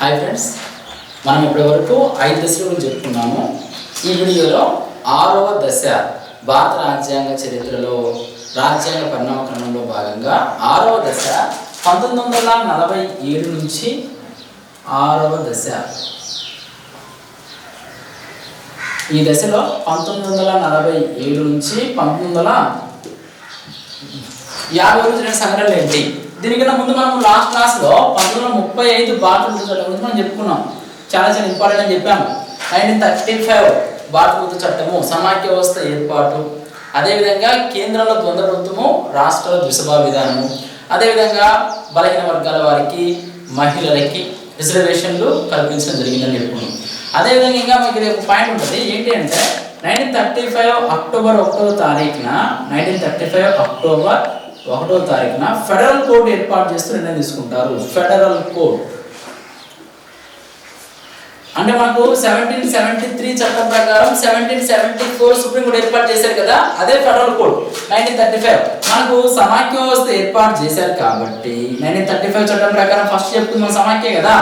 Hi friends మనం ఇప్పటివరకు ఐదు దశల గురించి చెప్పుకున్నాము. ఈ వీడియోలో ఆరవ దశ భారత రాజ్యాంగ చరిత్రలో రాజ్యాంగ పరిణామ క్రమంలో భాగంగా ఆరవ దశ పంతొమ్మిది వందల నలభై ఏడు నుంచి ఆరవ దశ. ఈ దశలో పంతొమ్మిది వందల నలభై ఏడు నుంచి పంతొమ్మిది వందల యాభై రోజుల సంఘటనలు ఏంటి? దీనికన్నా ముందు మనం లాస్ట్ క్లాస్లో పంతొమ్మిది వందల ముప్పై ఐదు భారత ప్రభుత్వ చట్టం గురించి మనం చెప్పుకున్నాం. చాలా చాలా ఇంపార్టెంట్ అని చెప్పాము. నైన్టీన్ థర్టీ ఫైవ్ భారత ప్రభుత్వ చట్టము సమాఖ్య వ్యవస్థ ఏర్పాటు అదేవిధంగా కేంద్రంలో ద్వంద్వ ప్రభుత్వము రాష్ట్ర ద్విసభా విధానము అదేవిధంగా బలహీన వర్గాల వారికి మహిళలకి రిజర్వేషన్లు కల్పించడం జరిగిందని చెప్పుకున్నాం. అదేవిధంగా ఇంకా మీకు ఇది ఒక పాయింట్ ఉంటుంది. ఏంటి అంటే నైన్టీన్ థర్టీ ఫైవ్ అక్టోబర్ ఒకటో తారీఖున నైన్టీన్ థర్టీ ఫైవ్ అక్టోబర్ ఒకటో తారీఖున ఫెడరల్ కోర్ట్ ఏర్పాటు చేస్తూ నిర్ణయం తీసుకుంటారు. ఫెడరల్ కోర్ట్ అంటే మనకు సెవెంటీన్ సెవెంటీ త్రీ చట్టం ప్రకారం seventeen seventy four supreme court ఏర్పాటు చేశారు కదా అదే federal court. Nineteen thirty five మనకు సమాఖ్య వ్యవస్థ ఏర్పాటు చేశారు కాబట్టి నైన్టీన్ థర్టీ ఫైవ్ చట్టం ప్రకారం ఫస్ట్ చెప్తుంది మన సమాఖ్య కదా.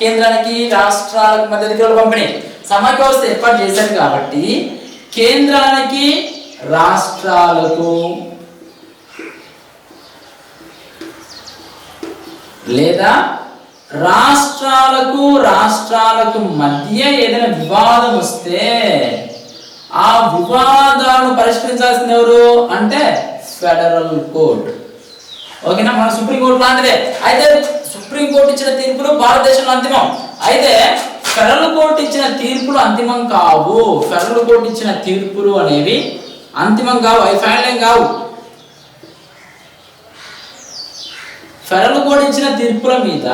కేంద్రానికి రాష్ట్రాలకు మధ్య అధికారులు పంపిణీ. సమాఖ్య వ్యవస్థ ఏర్పాటు చేశారు కాబట్టి కేంద్రానికి రాష్ట్రాలకు లేదా రాష్ట్రాలకు రాష్ట్రాలకు మధ్య ఏదైనా వివాదం వస్తే ఆ వివాదాలను పరిష్కరించాల్సింది ఎవరు? అంటే ఫెడరల్ కోర్ట్. ఓకేనా? మన సుప్రీంకోర్టు లాంటిదే. అయితే సుప్రీంకోర్టు ఇచ్చిన తీర్పులు భారతదేశంలో అంతిమం. అయితే ఫెడరల్ కోర్టు ఇచ్చిన తీర్పులు అంతిమం కావు. ఫెడరల్ కోర్టు ఇచ్చిన తీర్పులు అనేవి అంతిమం కావు. అవి ఫైనల్ ఏం కావు. ఫెరల్ కోడ్ తీర్పుల మీద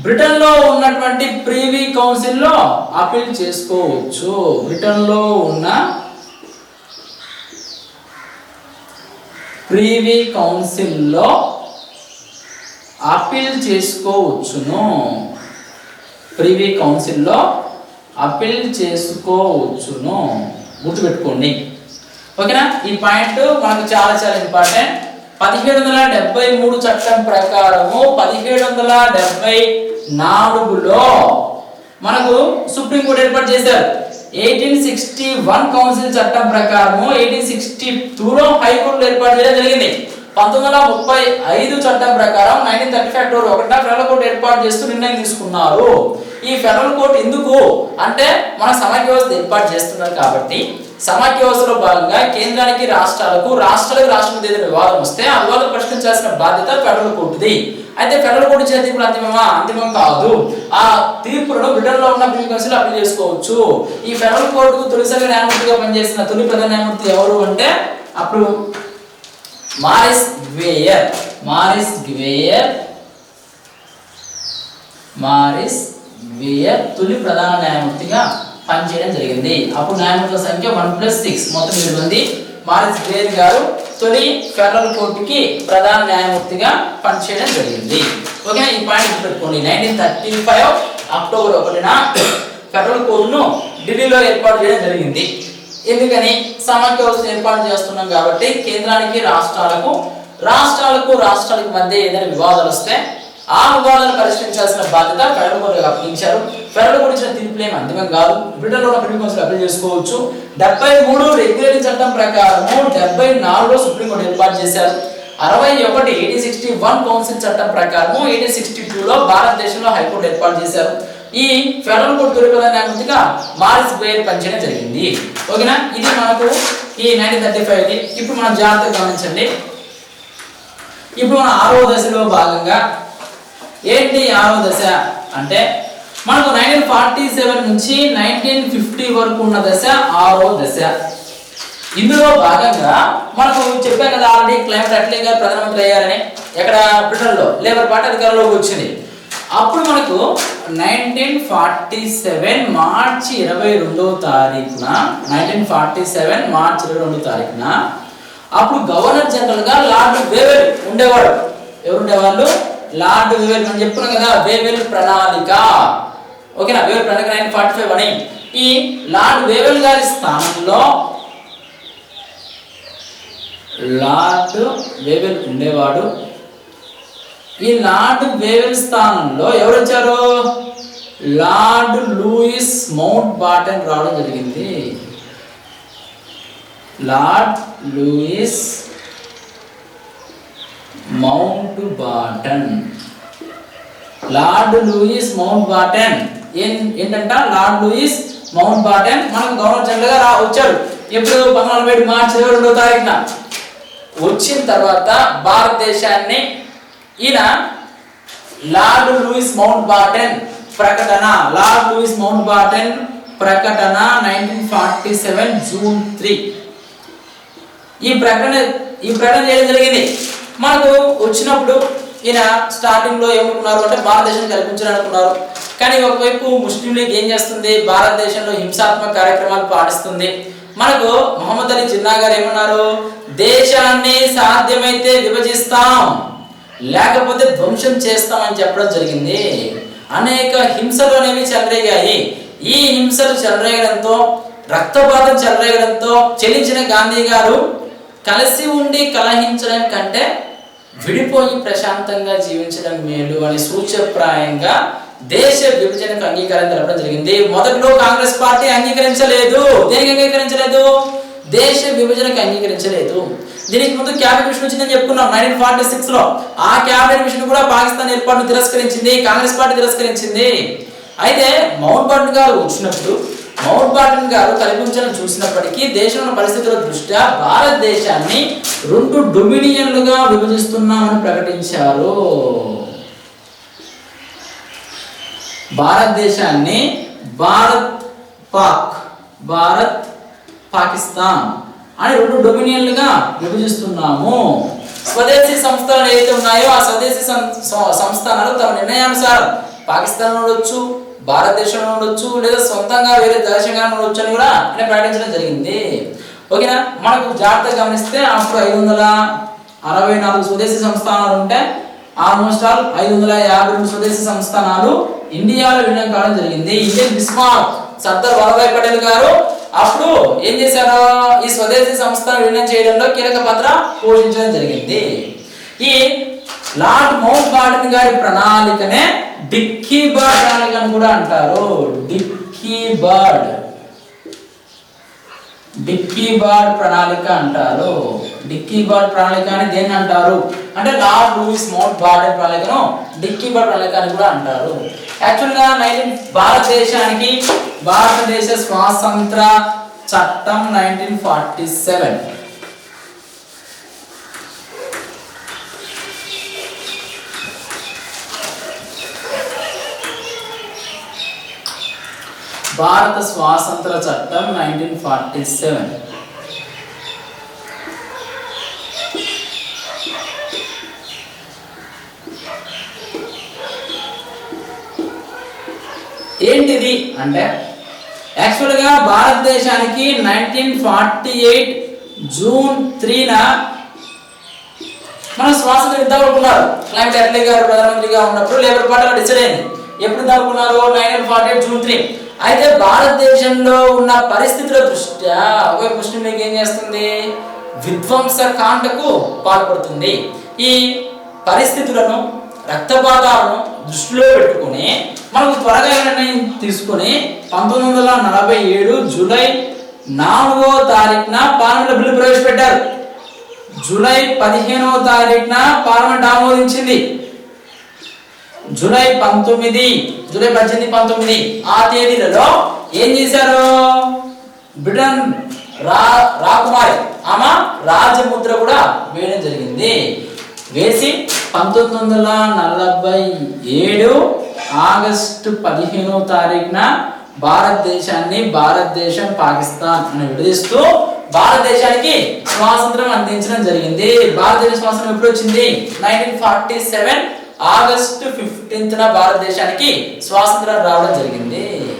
బ్రిటన్లో ఉన్నటువంటి ప్రీవీ కౌన్సిల్లో అప్పీల్ చేసుకోవచ్చు. బ్రిటన్లో ఉన్న ప్రీవీ కౌన్సిల్లో అప్పీల్ చేసుకోవచ్చును. ప్రీవీ కౌన్సిల్లో అప్పీల్ చేసుకోవచ్చును. గుర్తుపెట్టుకోండి. ఓకేనా? ఈ పాయింట్ మనకు చాలా చాలా ఇంపార్టెంట్. పదిహేడు వందల డెబ్బై మూడు చట్టం ప్రకారము పదిహేడు వందల డెబ్బై నాలుగులో మనకు సుప్రీం కోర్టు ఏర్పాటు చేశారు. ఎయిటీన్ సిక్స్టీ వన్ కౌన్సిల్ చట్టం ప్రకారము ఎయిటీన్ సిక్స్టీ టూలో హైకోర్టు ఏర్పాటు చేయడం జరిగింది. పంతొమ్మిది వందల ముప్పై ఐదు చట్టం ప్రకారం నైన్టీన్ థర్టీ ఫైవ్ అక్టోబర్ ఒకటిన ఫెడరల్ కోర్టు ఏర్పాటు చేస్తూ నిర్ణయం తీసుకున్నారు. ఈ ఫెడరల్ కోర్టు ఎందుకు? అంటే మన సమాఖ్య వ్యవస్థ ఏర్పాటు చేస్తున్నారు కాబట్టి సమాఖ్య వ్యవస్థలో భాగంగా కేంద్రానికి రాష్ట్రాలకు రాష్ట్రాలకు రాష్ట్రం ఏదైనా వివాదం వస్తే ఆ వివాదం పరిష్కరించాల్సిన బాధ్యత ఫెడరల్ కోర్టుది. అయితే ఫెడరల్ కోర్టు ఇచ్చిన తీర్పులు అంతిమమా? అంతిమం కాదు. ఆ తీర్పులను బ్రిటన్లో ఉన్న ప్రీమియం కౌన్సిల్ అప్లై చేసుకోవచ్చు. ఈ ఫెడరల్ కోర్టుకు తొలిసారిగా న్యాయమూర్తిగా పనిచేసిన తొలి ప్రధాన న్యాయమూర్తి ఎవరు అంటే అప్పుడు Maurice Gwyer. Maurice Gwyer. Maurice Gwyer తొలి ప్రధాన న్యాయమూర్తిగా పనిచేయడం జరిగింది. అప్పుడు న్యాయమూర్తుల సంఖ్య వన్ ప్లస్ సిక్స్ మొత్తం ఏడు మంది. మారిస్ గ్రేర్ గారు తొలి ఫెడరల్ కోర్టుకి ప్రధాన న్యాయమూర్తిగా పనిచేయడం జరిగింది. ఓకే ఈ పాయింట్ పెట్టుకోండి నైన్టీన్ థర్టీ ఫైవ్ అక్టోబర్ ఒకటిన ఫెడరల్ కోర్టును ఢిల్లీలో ఏర్పాటు చేయడం జరిగింది. ఎందుకని? సమాఖ్య వ్యవస్థ ఏర్పాటు చేస్తున్నాం కాబట్టి కేంద్రానికి రాష్ట్రాలకు రాష్ట్రాలకు రాష్ట్రాలకు మధ్య ఏదైనా వివాదాలు వస్తే ఆ వివాదాలను పరిష్కరించాల్సిన బాధ్యత ఫెడరల్ కోర్టుకు అప్పగించారు. ఫెడరల్ కోర్టు ఇచ్చిన తీర్పులు ఏమి అంతిమం కాదు. బ్రిటన్లో ఉన్న ప్రీమియం కౌన్సిల్ అప్లై చేసుకోవచ్చు. డెబ్బై మూడు రెగ్యులేటింగ్ చట్టం ప్రకారము డెబ్బై నాలుగులో సుప్రీంకోర్టు ఏర్పాటు చేశారు. అరవై ఒకటి ఎయిటీన్ సిక్స్టీ వన్ కౌన్సిల్ చట్టం ప్రకారము ఎయిటీన్ సిక్స్టీ టూలో భారతదేశంలో హైకోర్టు ఏర్పాటు చేశారు. ఈ ఫెడరల్ కోర్టు తొలి న్యాయమూర్తిగా మారిస్ బేర్ పనిచేయడం జరిగింది. ఓకేనా? ఇది మనకు ఈ నైన్టీన్ థర్టీ ఫైవ్ ఇప్పుడు మనం జాగ్రత్తగా గమనించండి. ఇప్పుడు మన ఆరో దశలో భాగంగా ఏంటి ఆరో దశ? అంటే మనకు నైన్టీన్ ఫార్టీ సెవెన్ నుంచి నైన్టీన్ ఫిఫ్టీ వరకు ఉన్న దశ ఆరో దశ. ఇందులో భాగంగా మనకు చెప్పాను కదా ఆల్రెడీ క్లైమేట్ అట్లే గారు ప్రధానమంత్రి అయ్యారని. ఎక్కడ? బ్రిటన్లో. లేబర్ పార్టీ అధికారంలోకి వచ్చింది. అప్పుడు మనకు నైన్టీన్ ఫార్టీ సెవెన్ మార్చి ఇరవై రెండవ తారీఖున నైన్టీన్ ఫార్టీ సెవెన్ మార్చి ఇరవై రెండవ తారీఖున అప్పుడు గవర్నర్ జనరల్గా లార్డ్ వేవెల్ ఉండేవాడు. ఎవరు ఉండేవాళ్ళు లార్డ్ వేవెల్ మనం చెప్పుకున్నాం కదా వేవెల్ ప్రణాళిక. ఓకేనా? వేవెల్ ప్రణాళిక నైన్ ఫార్టీ ఫైవ్ అని. ఈ లార్డ్ వేవెల్ గారి స్థానంలో లార్డ్ వేవెల్ ఉండేవాడు. ఈ లార్డ్ వేవెల్ స్థానంలో ఎవరు వచ్చారు లార్డ్ లూయిస్ మౌంట్ బాటన్ రావడం జరిగింది. Lord Louis Mountbatten Lord Louis Mountbatten ఏం ఏంటంట? లార్డ్ లూయిస్ మౌంట్ బాటన్ మనకు గవర్నర్ జనరల్గా రా వచ్చాడు ఎప్పుడు? పంతొమ్మిది ఏడు మార్చి ఇరవై రెండో తారీఖున. వచ్చిన తర్వాత భారతదేశాన్ని ఈయన లార్డ్ లూయిస్ మౌంట్ బాటన్ ప్రకటన. లార్డ్ లూయిస్ మౌంట్ బాటన్ ప్రకటన nineteen forty seven June three ఈ ప్రకటన ఈ ప్రకటన చేయడం జరిగింది? మనకు వచ్చినప్పుడు ఈయన స్టార్టింగ్లో ఏమనుకున్నారు అంటే భారతదేశం కల్పించాలనుకున్నారు. కానీ ఒకవైపు ముస్లిం లీగ్ ఏం చేస్తుంది? భారతదేశంలో హింసాత్మక కార్యక్రమాలు పాటిస్తుంది. మనకు మొహమ్మద్ అలీ జిన్నా గారు ఏమన్నారు? దేశాన్ని సాధ్యమైతే విభజిస్తాం. లేకపోతే ధ్వంసం చేస్తామని చెప్పడం జరిగింది. అనేక హింసలు అనేవి చెలరేగాయి. ఈ హింసలు చెలరేగడంతో రక్తపాతం చెలరేగడంతో చెల్లించిన గాంధీ గారు కలిసి ఉండి కలహించడం కంటే విడిపోయి ప్రశాంతంగా జీవించడం మేలు అని సూచప్రాయంగా దేశ విభజనకు అంగీకారం తెలపడం జరిగింది. మొదట్లో కాంగ్రెస్ పార్టీ అంగీకరించలేదు. దేనికి అంగీకరించలేదు? దేశ విభజనకు అంగీకరించలేదు. దీనికి ముందు క్యాబినెట్ మిషన్ వచ్చిందని చెప్పుకున్నాం. నైన్టీన్ ఫార్టీ సిక్స్లో. ఆ క్యాబినెట్ మిషన్ కూడా పాకిస్తాన్ ఏర్పాటును తిరస్కరించింది. కాంగ్రెస్ పార్టీ తిరస్కరించింది. అయితే మౌంట్ బాటన్ గారు వచ్చినప్పుడు మౌంట్ బాటన్ గారు కల్పించడం చూసినప్పటికీ దేశంలో పరిస్థితుల దృష్ట్యా భారతదేశాన్ని రెండు డొమినియన్లుగా విభజిస్తున్నామని ప్రకటించారు. భారతదేశాన్ని భారత్ పాక్ భారత్ పాకిస్తాన్ అని రెండు డొమినియన్లుగా విభజిస్తున్నాము. స్వదేశీ సంస్థలు ఏవైతే ఉన్నాయో ఆ స్వదేశీ సంస్థానాలు తమ నిర్ణయానుసారం పాకిస్తాన్ ఉండొచ్చు భారతదేశంలో ఉండొచ్చు లేదా సొంతంగా వేరే దేశంగా ఉండొచ్చు అని కూడా ఆయన ప్రకటించడం జరిగింది. ఓకేనా? మనకు జాగ్రత్తగా గమనిస్తే అప్పుడు ఐదు వందల అరవై నాలుగు స్వదేశీ సంస్థానాలు ఉంటే ఆల్మోస్ట్ ఆల్ ఐదు వందల యాభై రెండు స్వదేశీ సంస్థానాలు ఇండియాలో విలీనం కావడం జరిగింది. ఇండియన్ బిస్మార్క్ సర్దార్ వల్లభాయ్ పటేల్ గారు అప్పుడు ఏం చేశారు? ఈ స్వదేశీ సంస్థను విలీనం చేయడంలో కీలక పాత్ర పోషించడం జరిగింది. ఈ లార్డ్ మౌంట్ బాటన్ గారి ప్రణాళికనే డిక్కీ బర్డ్ ప్రణాళిక అని కూడా అంటారు. Dicky bird. డిక్కీ బార్డ్ ప్రణాళిక అంటారు. డిక్కీ బార్డ్ ప్రణాళిక అని దేన్ని అంటారు? అంటే లార్డ్ లూయిస్ మౌంట్ బార్డెన్ ప్రణాళికను డిక్కీ బార్డ్ ప్రణాళిక అని కూడా అంటారు. యాక్చువల్గా నైన్టీన్ భారతదేశానికి భారతదేశ స్వాతంత్ర చట్టం నైన్టీన్ ఫార్టీ సెవెన్. భారత స్వాతంత్ర చట్టం నైన్టీన్ ఫార్టీ సెవెన్ ఏంటిది? అంటే యాక్చువల్గా భారతదేశానికి నైన్టీన్ ఫార్టీ ఎయిట్ జూన్ త్రీన మన స్వాతంత్ర యుద్ధం అనుకున్నారు క్లైమేట్ అట్లీ గారు ప్రధానమంత్రిగా ఉన్నప్పుడు లేబర్ పార్టీ డిసైడ్ అయింది. ఎప్పుడు ఇద్దాం nineteen forty eight June three. అయితే భారతదేశంలో ఉన్న పరిస్థితుల దృష్ట్యా ఒక ముస్లిం లీగ్ ఏం చేస్తుంది? విధ్వంస కాండకు పాల్పడుతుంది. ఈ పరిస్థితులను రక్తపాతాలను దృష్టిలో పెట్టుకుని మనకు త్వరగా నిర్ణయం తీసుకుని పంతొమ్మిది వందల నలభై ఏడు జూలై నాలుగో తారీఖున పార్లమెంట్ బిల్లు ప్రవేశపెట్టారు. జూలై పదిహేనవ తారీఖున పార్లమెంట్ ఆమోదించింది. జూలై పంతొమ్మిది జూలై పద్దెనిమిది పంతొమ్మిది ఆ తేదీలలో ఏం చేశారు? బ్రిటన్ రా రాకుమారి ఆమె రాజముద్ర కూడా వేయడం జరిగింది. వేసి పంతొమ్మిది వందల నలభై ఏడు ఆగస్టు పదిహేనో తారీఖున భారతదేశాన్ని భారతదేశం పాకిస్తాన్ అని విడదీస్తూ భారతదేశానికి స్వాతంత్రం అందించడం జరిగింది. భారతదేశ స్వాతంత్రం ఎప్పుడు వచ్చింది? Nineteen forty seven August fifteenth భారతదేశానికి స్వాతంత్రం రావడం జరిగింది.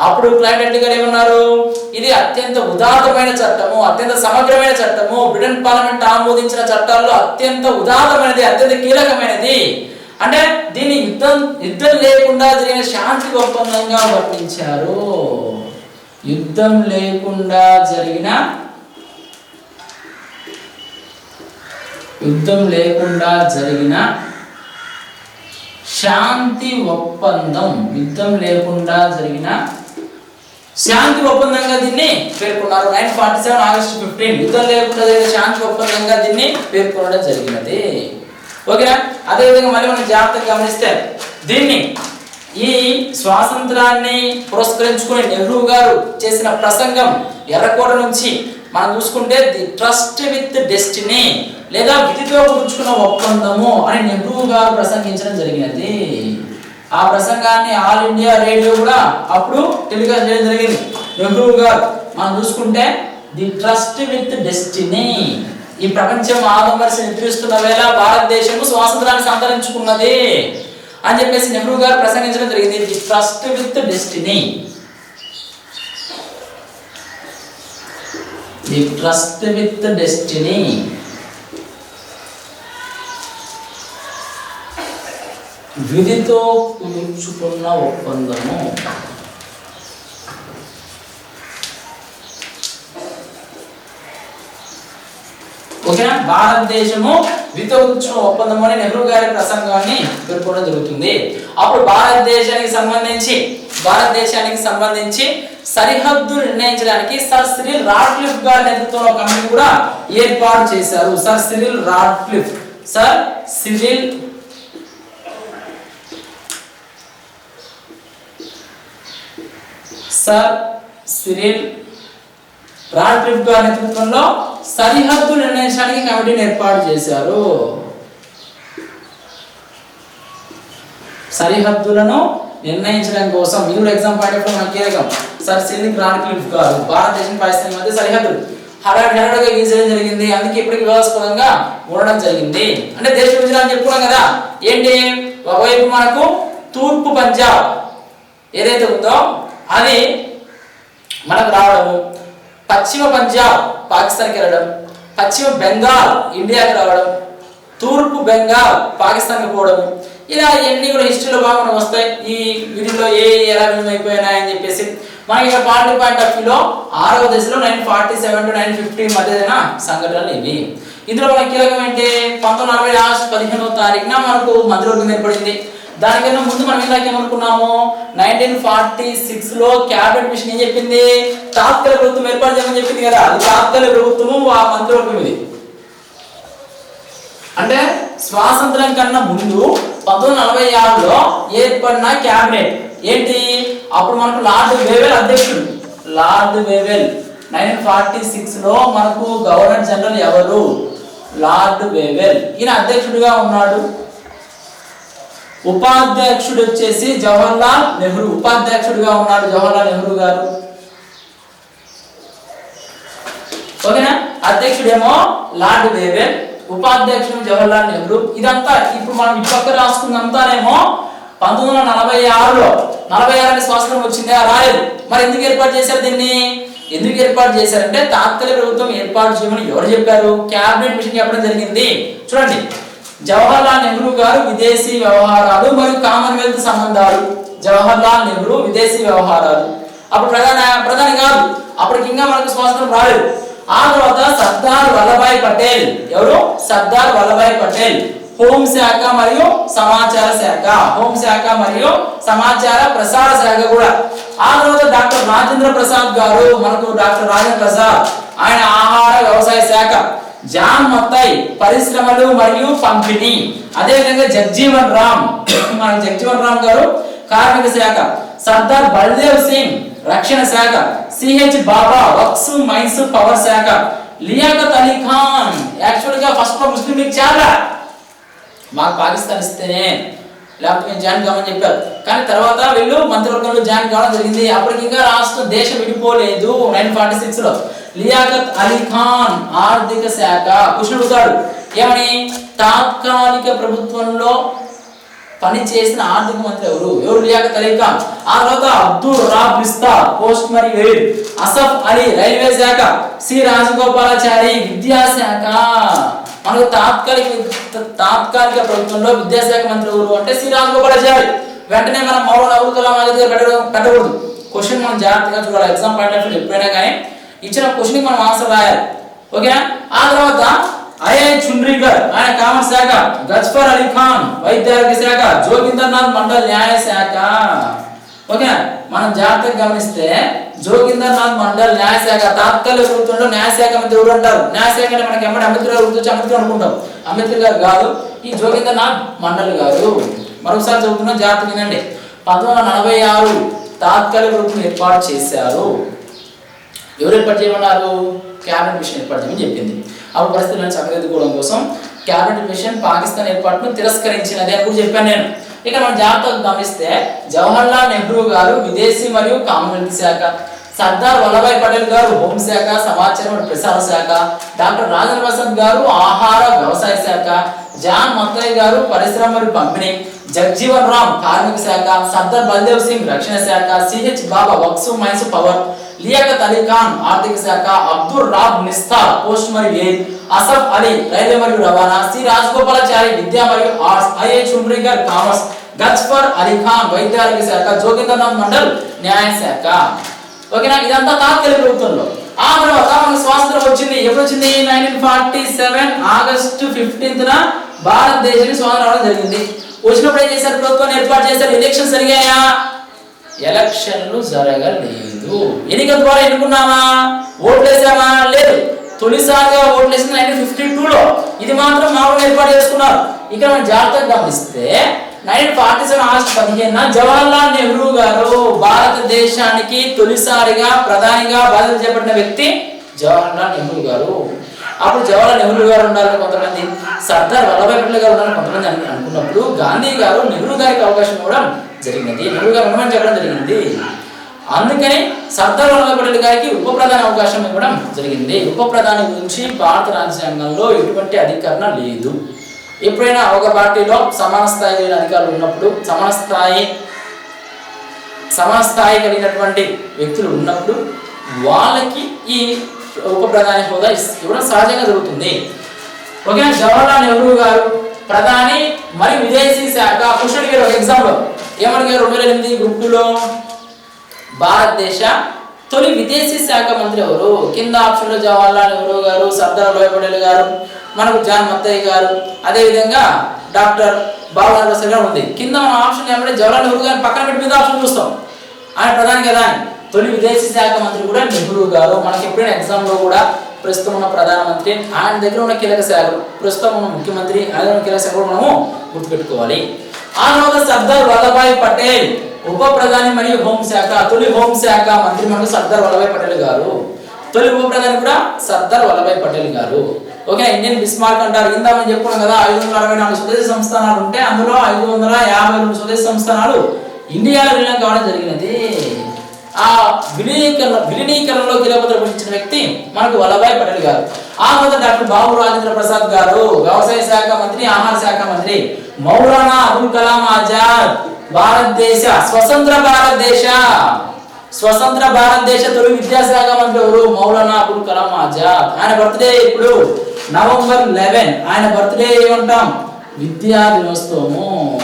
అప్పుడు క్లైమేట్ గారు ఏమన్నారు? ఇది అత్యంత ఉదాత్తమైన చట్టము అత్యంత సమగ్రమైన చట్టము. బ్రిటన్ పార్లమెంట్ ఆమోదించిన చట్టాల్లో అత్యంత ఉదాత్తమైనది అత్యంత కీలకమైనది. అంటే దీన్ని యుద్ధం యుద్ధం లేకుండా జరిగిన శాంతి ఒప్పందంగా వర్ణించారు. యుద్ధం లేకుండా జరిగిన యుద్ధం లేకుండా జరిగిన శాంతి ఒప్పందం. యుద్ధం లేకుండా జరిగిన శాంతి ఒప్పందంగా దీన్ని పేర్కొన్నారు. Nine forty seven August fifteen. యుద్ధం లేకుండా జరిగిన శాంతి ఒప్పందంగా దీన్ని పేర్కొనడం జరిగినది. ఓకేనా? అదేవిధంగా మళ్ళీ మనం జాగ్రత్తగా గమనిస్తే దీన్ని ఈ స్వాతంత్రాన్ని పురస్కరించుకుని నెహ్రూ గారు చేసిన ప్రసంగం ఎర్రకోట నుంచి మనం చూసుకుంటే ది ట్రస్ట్ విత్ డెస్టినీ లేదా విధితో కూర్చుకున్న ఒప్పందము అని నెహ్రూ గారు ప్రసంగించడం జరిగినది. ఆ ప్రసంగాన్ని ఆల్ ఇండియా రేడియో కూడా అప్పుడు టెలికాస్ట్ చేయడం జరిగింది. నెహ్రూ గారు మనం చూసుకుంటే ది ట్రస్ట్ విత్ డెస్టినీ ఈ ప్రపంచం ఆదంబరిసి నిద్రిస్తున్న వేళ భారతదేశము స్వాతంత్రాన్ని సంతరించుకున్నది అని చెప్పేసి నెహ్రూ గారు ప్రసంగించడం జరిగింది. The trust with destiny the trust with destiny విధితో కుదుర్చుకున్న ఒప్పందము. ఓకేనా? భారతదేశము విధితో కుదుర్చుకున్న ఒప్పందం అని నెహ్రూ గారి ప్రసంగాన్ని పేర్కొనడం జరుగుతుంది. అప్పుడు భారతదేశానికి సంబంధించి భారతదేశానికి సంబంధించి సరిహద్దు నిర్ణయించడానికి సర్ సిరిల్ రాడ్క్లిఫ్ గారి నేతృత్వంలో కమిటీ కూడా ఏర్పాటు చేశారు. Sir Cyril Radcliffe. Sir Cyril sir Cyril Radcliffe గారి నేతృత్వంలో సరిహద్దు నిర్ణయించడానికి కమిటీని ఏర్పాటు చేశారు. సరిహద్దులను నిర్ణయించడం కోసం ఇది కూడా ఎగ్జామ్ పాయింట్ ఆఫ్ మనకి కీలకం సర్ సిరిల్ రాడ్క్లిఫ్ గారు భారతదేశం పాకిస్తాన్ మధ్య సరిహద్దు. హడాడి హడాడిగా గీసేయడం జరిగింది. అందుకే ఇప్పటికి వివాదాస్పదంగా ఉండడం జరిగింది. అంటే దేశ విభజన అని చెప్పుకున్నాం కదా. ఏంటి? ఒకవైపు మనకు తూర్పు పంజాబ్ ఏదైతే ఉందో అది మనకు రావడము. పశ్చిమ పంజాబ్ పాకిస్తాన్కి వెళ్ళడం. పశ్చిమ బెంగాల్ ఇండియాకి రావడం. తూర్పు బెంగాల్ పాకిస్తాన్కి పోవడము. ఇలా ఇవన్నీ కూడా హిస్టరీలో బాగా వస్తాయి. ఈ వీటిలో ఏ ఎలా విలీనమైపోయినాయని చెప్పేసి. మనకి ఇక్కడ పార్టీ పాయింట్ ఆఫ్ వ్యూలో ఆరవ దశలో nine forty seven to nine fifty మధ్యన సంఘటనలు ఇవి. ఇందులో మన కీలకం ఏంటి? పంతొమ్మిది నలభై ఆగస్టు పదిహేనవ తారీఖున మనకు మధ్యలోకి ఏర్పడింది. దానికన్నా ముందు మనం ఇందాక ఏమనుకున్నాము? నైన్టీన్ ఫార్టీ సిక్స్లో క్యాబినెట్ మిషన్ ఏం చెప్పింది? తాత్కాలిక ప్రభుత్వం ఏర్పాటు చేయమని చెప్పింది కదా. అది తాత్కాలిక ప్రభుత్వము ఆ మంత్రివర్గం ఇది అంటే స్వాతంత్రం కన్నా ముందు పంతొమ్మిది నలభై ఆరులో ఏర్పడిన క్యాబినెట్. ఏంటి? అప్పుడు మనకు లార్డ్ వేవెల్ అధ్యక్షుడు. Lord Wavell. నైన్టీన్ ఫార్టీ సిక్స్లో మనకు గవర్నర్ జనరల్ ఎవరు? Lord Wavell. ఈయన అధ్యక్షుడిగా ఉన్నాడు. ఉపాధ్యక్షుడు వచ్చేసి జవహర్లాల్ నెహ్రూ. ఉపాధ్యక్షుడిగా ఉన్నాడు జవహర్లాల్ నెహ్రూ గారు. ఓకేనా? అధ్యక్షుడేమో లార్డ్ వేవెల్. ఉపాధ్యక్షుడు జవహర్లాల్ నెహ్రూ. ఇదంతా ఇప్పుడు మనం ఇటుపక్క రాసుకున్నంతానేమో పంతొమ్మిది వందల నలభై ఆరులో నలభై ఆరు స్వాతంత్రం వచ్చింది ఆ రాయదు. మరి ఎందుకు ఏర్పాటు చేశారు దీన్ని? ఎందుకు ఏర్పాటు చేశారంటే తాత్కాలిక ప్రభుత్వం ఏర్పాటు చేయమని ఎవరు చెప్పారు? క్యాబినెట్ మిషన్ చెప్పడం జరిగింది. చూడండి జవహర్లాల్ నెహ్రూ గారు విదేశీ వ్యవహారాలు మరియు కామన్వెల్త్ సంబంధాలు. జవహర్లాల్ నెహ్రూ విదేశీ వ్యవహారాలు. అప్పుడు ప్రధాన ప్రధాని కాదు అప్పటికి ఇంకా మనకు స్వాతంత్రం రాలేదు. ఆ తర్వాత సర్దార్ వల్లభాయ్ పటేల్. ఎవరు? సర్దార్ వల్లభాయ్ పటేల్. హోం శాఖ మరియు సమాచార శాఖ. హోం శాఖ మరియు సమాచార ప్రసార శాఖ కూడా. ఆ తర్వాత డాక్టర్ రాజేంద్ర ప్రసాద్ గారు మనకు డాక్టర్ రాజేంద్ర ప్రసాద్ ఆయన ఆహార వ్యవసాయ శాఖ. జాన్ మొత్తై పరిశ్రమలు మరియు పంపిణీ. అదేవిధంగా జగ్జీవన్ రామ్. మన జగ్జీవన్ రామ్ గారు కార్మిక శాఖ. సర్దార్ బల్దేవ్ సింగ్ రక్షణ శాఖ CH Bhabha works mines power శాఖ లియాకత్ అలీ ఖాన్. యాక్చువల్గా ఫస్ట్లో ముస్లిం లీగ్ చాలా మాకు పాకిస్తాన్ ఇస్తేనే. లేకపోతే మేము జాయిన్ కామని చెప్పారు. కానీ తర్వాత వీళ్ళు మంత్రివర్గంలో జాయిన్ కావడం జరిగింది. అప్పటికి ఇంకా రాష్ట్రం దేశం విడిపోలేదు నైన్ ఫార్టీ సిక్స్లో. లియాకత్ అలీ ఖాన్ ఆర్థిక శాఖ కృష్ణుడుతాడు ఏమని? తాత్కాలిక ప్రభుత్వంలో పని చేసిన ఆర్థిక మంత్రి ఎవరు ఎవరు లియాక అలీ ఆ తర్వాత అబ్దుల్ రాబ్ బిస్తా పోస్ట్ మరియు ఎయిడ్ అసఫ్ అలీ రైల్వే శాఖ సి రాజగోపాలాచారి విద్యాశాఖ మనకు తాత్కాలిక తాత్కాలిక ప్రభుత్వంలో విద్యాశాఖ మంత్రి ఎవరు అంటే సి రాజగోపాలాచారి. వెంటనే మనం మౌలానా అబుల్ కలాం ఆజాద్ గారు పెట్టడం పెట్టకూడదు. క్వశ్చన్ మనం జాగ్రత్తగా చూడాలి. ఎగ్జామ్ పాయింట్ ఆఫ్ వ్యూ ఎప్పుడైనా కానీ ఇచ్చిన క్వశ్చన్కి మనం ఆన్సర్ రాయాలి. ఓకేనా ఆ తర్వాత ఐఐ చుండ్రిగర్ ఆయన కామర్స్ శాఖ గజ్ఫర్ అలీ ఖాన్ వైద్యారోగ్య శాఖ జోగిందర్నాథ్ మండల్ న్యాయ శాఖ. ఓకే మనం జాగ్రత్తగా గమనిస్తే జోగిందర్నాథ్ మండల్ న్యాయశాఖ తాత్కాలిక ప్రభుత్వంలో న్యాయశాఖ మంత్రి ఎవరు అంటారు? న్యాయశాఖ అంటే మనకి ఎమ్మడి అంబేద్కర్ గారు గుర్తొచ్చి అంబేద్కర్ అనుకుంటాం. అంబేద్కర్ గారు కాదు ఈ జోగిందర్నాథ్ మండల్ గారు. మరొకసారి చదువుతున్నా జాగ్రత్త వినండి. పంతొమ్మిది వందల నలభై ఆరు తాత్కాలిక ప్రభుత్వం ఏర్పాటు చేశారు. ఎవరు ఏర్పాటు చేయమన్నారు? క్యాబినెట్ మిషన్ ఏర్పాటు చేయమని చెప్పింది. అప్పుడు పరిస్థితులను చక్కదిద్దుకోవడం కోసం క్యాబినెట్ మిషన్ పాకిస్తాన్ ఏర్పాటును తిరస్కరించినది అని కూడా చెప్పాను నేను. ఇక మనం జాగ్రత్తగా గమనిస్తే జవహర్లాల్ నెహ్రూ గారు విదేశీ మరియు కామన్వెల్త్ శాఖ సర్దార్ వల్లభాయ్ పటేల్ గారు హోంశాఖ సమాచారం ప్రసార శాఖ డాక్టర్ రాజన్ ప్రసాద్ గారు ఆహార వ్యవసాయ శాఖ జాన్ మత్తయ్య గారు పరిశ్రమ మరియు పంపిణీ జగ్జీవన్ రామ్ కార్మిక శాఖ సర్దార్ బల్దేవ్ సింగ్ రక్షణ శాఖ CH Bhabha works mines power Liaquat Ali Khan ఆర్థిక శాఖ అబ్దుల్ రాబ్ నిస్తా పోస్ట్ మరియు ఎయిర్ అసఫ్ అలీ రైల్వే మరియు రవాణా సి రాజగోపాలాచారి విద్యా మరియు arts II Chundrigar commerce Ghazanfar Ali Khan వైద్య ఆరోగ్య శాఖ జోగింద్రనాథ్ మండల్ న్యాయ శాఖ. ఓకేనా? ఇదంతా తాత్కాలిక ప్రభుత్వంలో. ఆ తర్వాత మనకు స్వాతంత్రం వచ్చింది. ఎప్పుడు వచ్చింది? Nineteen forty seven August fifteenth న భారతదేశానికి స్వాతంత్రం రావడం జరిగింది. వచ్చినప్పుడు ఏం చేశారు ప్రభుత్వాన్ని ఏర్పాటు చేశారు ఎలక్షన్ జరిగాయా? ఎలక్షన్లు జరగలేదు. ఎన్నికల ద్వారా ఎన్నుకున్నామా? ఓట్లు వేసామా లేదు. తొలిసారిగా ఓట్లు వేసింది నైన్టీన్ ఫిఫ్టీ టూలో ఇది మాత్రం మామూలుగా ఏర్పాటు చేసుకున్నారు. ఇక్కడ మనం జాగ్రత్తగా గమనిస్తే నైన్టీన్ ఫార్టీ సెవెన్ ఆగస్టు పదిహేను జవహర్లాల్ నెహ్రూ గారు భారతదేశానికి తొలిసారిగా ప్రధానిగా బాధ్యత చేపట్టిన వ్యక్తి జవహర్లాల్ నెహ్రూ గారు. అప్పుడు జవహర్లాల్ నెహ్రూ గారు ఉండాలని కొంతమంది. సర్దార్ వల్లభాయ్ పటేల్ గారు ఉండాలని కొంతమంది అనుకున్నప్పుడు గాంధీ గారు నెహ్రూ గారికి అవకాశం ఇవ్వడం జరిగినది నెహ్రూ గారు ఉండమని చెప్పడం జరిగింది. అందుకని సర్దార్ వల్లభాయ్ పటేల్ గారికి ఉప ప్రధాని అవకాశం ఇవ్వడం జరిగింది. ఉప ప్రధాని గురించి భారత రాజ్యాంగంలో ఎటువంటి అధికరణ లేదు. ఎప్పుడైనా ఒక పార్టీలో సమాన స్థాయి కలిగిన అధికారులు ఉన్నప్పుడు సమాన స్థాయి సమాన స్థాయి కలిగినటువంటి వ్యక్తులు ఉన్నప్పుడు వాళ్ళకి ఈ ఉప ప్రధాని హోదా ఇవ్వడం సహజంగా జరుగుతుంది. ఓకే జవహర్లాల్ నెహ్రూ గారు ప్రధాని మరి విదేశీ శాఖ కుషుడి గారు ఒక ఎగ్జాంపుల్ ఏమడిగారు రెండు వేల ఎనిమిది గ్రూప్ భారతదేశ తొలి విదేశీ శాఖ మంత్రి ఎవరు? కింద ఆప్షన్లో జవహర్లాల్ నెహ్రూ గారు సర్దార్ వల్లభాయ్ పటేల్ గారు మనకు జాన్ మత్తయ్య గారు అదేవిధంగా డాక్టర్ బాబు గారు ఉంది. కింద మన ఆప్షన్ ఏమంటే జవహర్లాల్ నెహ్రూ గారిని పక్కన పెట్టి మీద ఆప్షన్ చూస్తాం. ఆయన ప్రధాని కదా అని తొలి విదేశీ శాఖ మంత్రి కూడా నెహ్రూ గారు. మనకి ఎప్పుడైనా ఎగ్జామ్లో కూడా ప్రస్తుతం ఉన్న ప్రధానమంత్రి ఆయన దగ్గర ఉన్న కీలక శాఖలు ప్రస్తుతం ఉన్న ముఖ్యమంత్రి ఆయన ఉన్న కీలక శాఖలు మనము గుర్తుపెట్టుకోవాలి. ఆ తర్వాత సర్దార్ వల్లభాయ్ పటేల్ ఉప ప్రధాని మరియు హోంశాఖ తొలి హోంశాఖ మంత్రి మనకు సర్దార్ వల్లభాయ్ పటేల్ గారు. తొలి ఉప ప్రధాని కూడా సర్దార్ వల్లభాయ్ పటేల్ గారు. ఓకే ఇండియన్ బిస్మార్క్ అంటారు. ఇందా మనం చెప్పుకున్నాం కదా ఐదు వందల అరవై నాలుగు స్వదేశీ సంస్థానాలు ఉంటే అందులో ఐదు వందల యాభై రెండు స్వదేశీ సంస్థానాలు ఇండియాలో విలీనం కావడం జరిగినది. ఆ విలీనీకరణ విలీనీకరణలో లేకపోతే పోషించిన వ్యక్తి మనకు వల్లభాయ్ పటేల్ గారు. ఆ తర్వాత డాక్టర్ బాబు రాజేంద్ర ప్రసాద్ గారు వ్యవసాయ శాఖ మంత్రి ఆహార శాఖ మంత్రి మౌలానా అబుల్ కలాం ఆజాద్ భారతదేశ స్వతంత్ర భారతదేశ స్వతంత్ర భారతదేశ తొలి విద్యాశాఖ మంత్రి ఎవరు? మౌలానా అబుల్ కలాం ఆజాద్. ఆయన బర్త్డే ఇప్పుడు నవంబర్ లెవెన్ ఆయన బర్త్డే ఏమంటాం? విద్యా దినోత్సవము.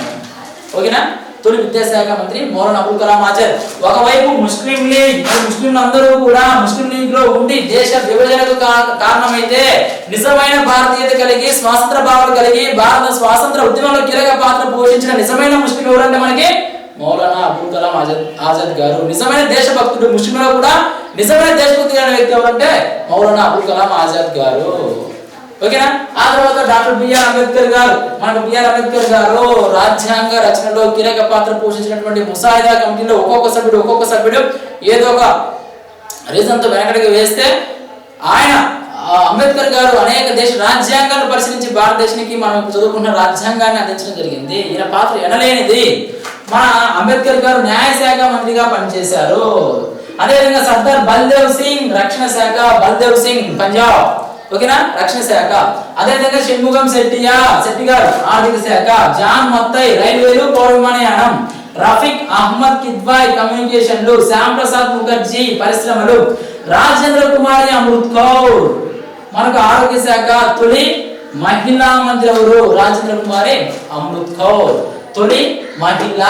ఓకేనా? తొలి విద్యాశాఖ మంత్రి మౌలానా అబుల్ కలాం ఆజాద్ ఒకవైపు ముస్లిం లీగ్ ముస్లింలు అందరూ కూడా ముస్లిం లీగ్లో ఉండి దేశ విభజనకు కారణమైతే నిజమైన భారతీయత కలిగి స్వాతంత్ర భావాలు కలిగి భారత స్వాతంత్ర ఉద్యమంలో కీలక పాత్ర పోషించిన నిజమైన ముస్లిం ఎవరంటే మనకి మౌలానా అబుల్ కలాం ఆజాద్ ఆజాద్ గారు. నిజమైన దేశభక్తుడు ముస్లింలో కూడా నిజమైన దేశభక్తి అనే వ్యక్తి ఎవరంటే మౌలానా అబుల్ కలాం ఆజాద్ గారు. ఓకేనా? ఆ తర్వాత డాక్టర్ బిఆర్ అంబేద్కర్ గారు మనకు బిఆర్ అంబేద్కర్ గారు రాజ్యాంగ రచనలో కీలక పాత్ర పోషించినటువంటి ముసాయిదా కమిటీలో ఒక్కొక్క సభ్యుడు ఒక్కొక్క సభ్యుడు ఏదో ఒక రీజన్తో వెనకడికి వేస్తే ఆయన అంబేద్కర్ గారు అనేక దేశ రాజ్యాంగాలను పరిశీలించి భారతదేశానికి మనం చదువుకున్న రాజ్యాంగాన్ని అందించడం జరిగింది. ఈయన పాత్ర ఎనలేనిది. మన అంబేద్కర్ గారు న్యాయశాఖ మంత్రిగా పనిచేశారు. అదేవిధంగా సర్దార్ బల్దేవ్ సింగ్ రక్షణ శాఖ బల్దేవ్ సింగ్ పంజాబ్. ఓకేనా? రక్షణ శాఖ. అదేవిధంగా షణ్ముఖం శెట్టియా శెట్టి గారు ఆర్థిక శాఖ. జాన్ మొత్తై రైల్వేలు పౌర విమానయానం. రఫీక్ అహ్మద్ కిద్వాయ్ కమ్యూనికేషన్లు. శ్యామ్ ప్రసాద్ ముఖర్జీ పరిశ్రమలు. రాజేంద్ర కుమారి అమృత్ కౌర్. మనకు ఆరోగ్య శాఖ తొలి మహిళా మంత్రి ఎవరు? రాజేంద్ర కుమారి అమృత్ కౌర్. తొలి మహిళ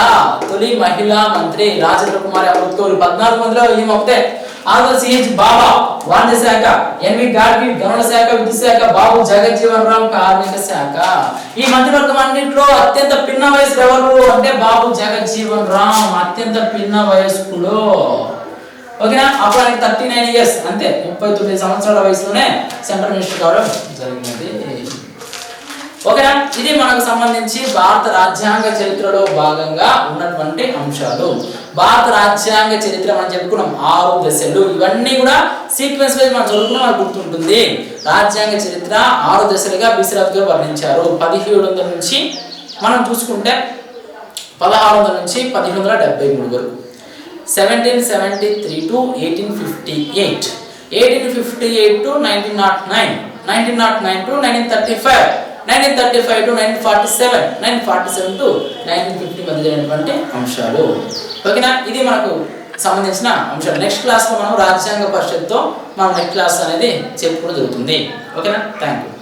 తొలి మహిళా మంత్రి రాజేంద్ర కుమారి అమృత్ కౌర్. పద్నాలుగు మందిలో ఈమె ఒకటే ఆదర్శ్ సిహెచ్ బాబా వాణిజ్య శాఖ ఎన్వి గాడ్వి గనుల శాఖ విద్యుత్ శాఖ బాబు జగజ్జీవన్ రామ్ కార్మిక శాఖ. ఈ మంత్రివర్గం అన్నింటిలో అత్యంత పిన్న వయసు ఎవరు అంటే బాబు జగజ్జీవన్ రామ్ అత్యంత పిన్న వయస్కుడు ఓకేనా? అప్పుడు ఆయనకి థర్టీ నైన్ ఇయర్స్ అంతే ముప్పై తొమ్మిది సంవత్సరాల వయసులోనే సెంట్రల్ మినిస్టర్ కావడం జరిగినది. ఓకేనా? ఇది మనకు సంబంధించి భారత రాజ్యాంగ చరిత్రలో భాగంగా ఉన్నటువంటి అంశాలు. భారత రాజ్యాంగ చరిత్ర మనం చెప్పుకున్నాం ఆరు దశలు. ఇవన్నీ కూడా సీక్వెన్స్ వైజ్ మనం చదువుకున్నాం మనకు గుర్తుంటుంది. రాజ్యాంగ చరిత్ర ఆరు దశలుగా బిసిరాజ్ గారు వర్ణించారు. పదిహేడు వందల నుంచి మనం చూసుకుంటే పదహారు వందల నుంచి పదిహేను వందల డెబ్బై మూడు వరకు. Seventeen seventy three to eighteen fifty eight eighteen fifty eight to nineteen nought nine nineteen nought nine to nineteen thirty five nineteen thirty five to nineteen forty seven nineteen forty seven to nineteen fifty మధ్య జరిగినటువంటి అంశాలు. ఓకేనా? ఇది మనకు సంబంధించిన అంశాలు. Next క్లాస్లో మనం రాజ్యాంగ పరిషత్తో మనం నెక్స్ట్ క్లాస్ అనేది చెప్పుకోవడం జరుగుతుంది. ఓకేనా? Thank you